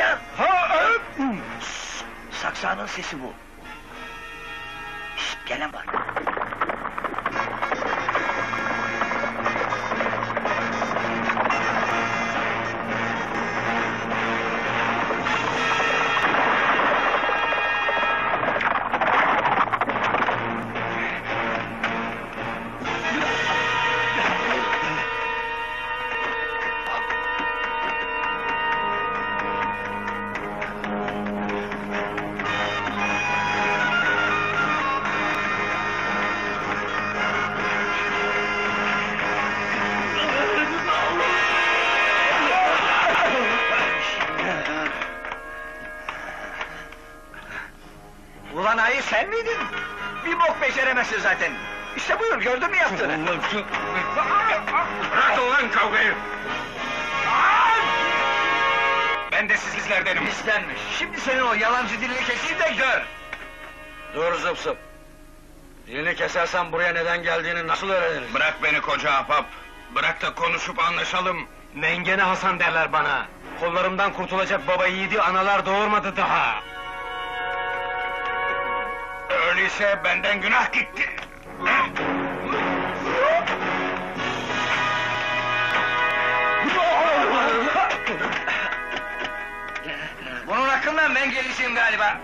ya! Ha, evet! Saksanın sesi bu. Şşt, gelen var. Miydin? Bir bok beceremezsin zaten. İşte buyur gördün mü yaptığını? Bırak ulan kavgayı! Ben de sizlerdenim. Bizdenmiş. Şimdi senin o yalancı dilini keseyim de gör. Dur zıp zıp. Dilini kesersen buraya neden geldiğini nasıl öğreniriz? Bırak beni koca ahbap. Bırak da konuşup anlaşalım. Mengene Hasan derler bana. Kollarımdan kurtulacak baba yiğidi analar doğurmadı daha. Öyleyse benden günah gitti. Bunun hakkından ben gelisiyim galiba.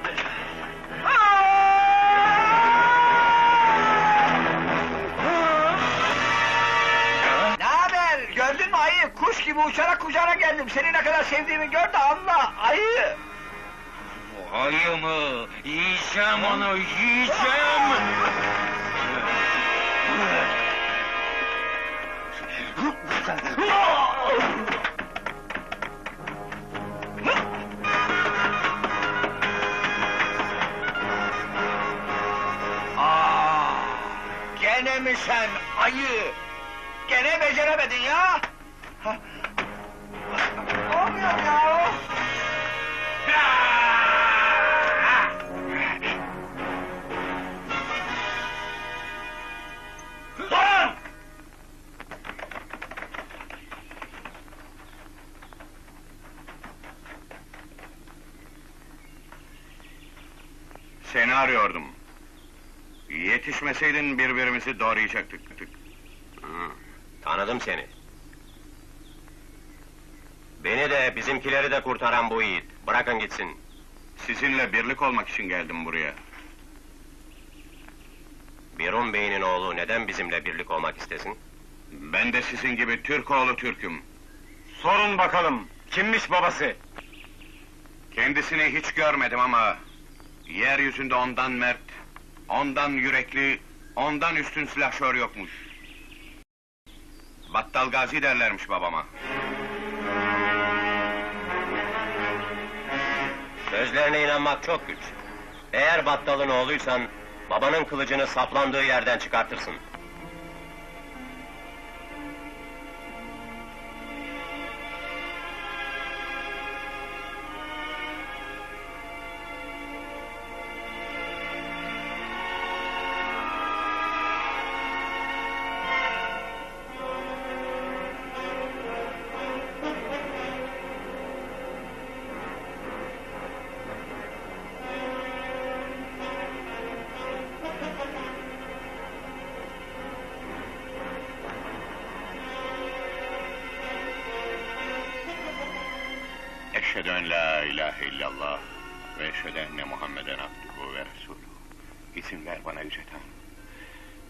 Ne haber? Gördün mü ayı? Kuş gibi uçarak kucağına geldim. Seni ne kadar sevdiğimi gör de anla. Ayı! Ayı mı? Yiyeceğim onu, yiyeceğim! Aa, gene mi sen ayı? Gene beceremedin ya? Olmuyor ya! Lan! Seni arıyordum. Yetişmeseydin birbirimizi doğrayacaktık. Tanıdım seni. Beni de bizimkileri de kurtaran bu yiğit. Bırakın gitsin. Sizinle birlik olmak için geldim buraya. Birun Bey'in oğlu neden bizimle birlik olmak istesin? Ben de sizin gibi Türk oğlu Türk'üm. Sorun bakalım, kimmiş babası? Kendisini hiç görmedim ama... ...yeryüzünde ondan mert, ondan yürekli, ondan üstün silahşör yokmuş. Battal Gazi derlermiş babama. Sözlerine inanmak çok güç. Eğer battalın oğluysan, babanın kılıcını saplandığı yerden çıkartırsın. Eşhedü en la ilahe illallah ve eşhedü enne Muhammeden abduhu ve resulü. İzin ver bana Yüce Tanrım.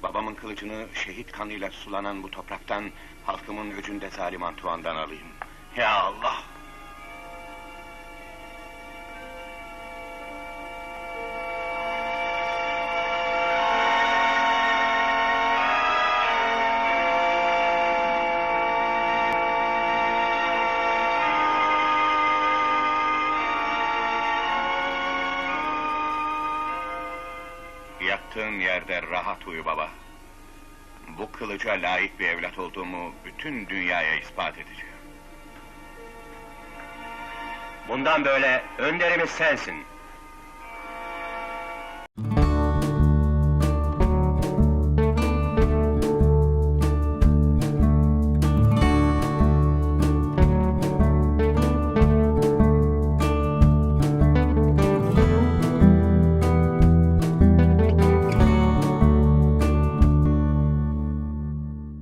Babamın kılıcını şehit kanıyla sulanan bu topraktan halkımın öcünde zalim Antuan'dan alayım. Ya Allah! Yattığın yerde rahat uyu baba. Bu kılıca layık bir evlat olduğumu bütün dünyaya ispat edeceğim. Bundan böyle önderimiz sensin.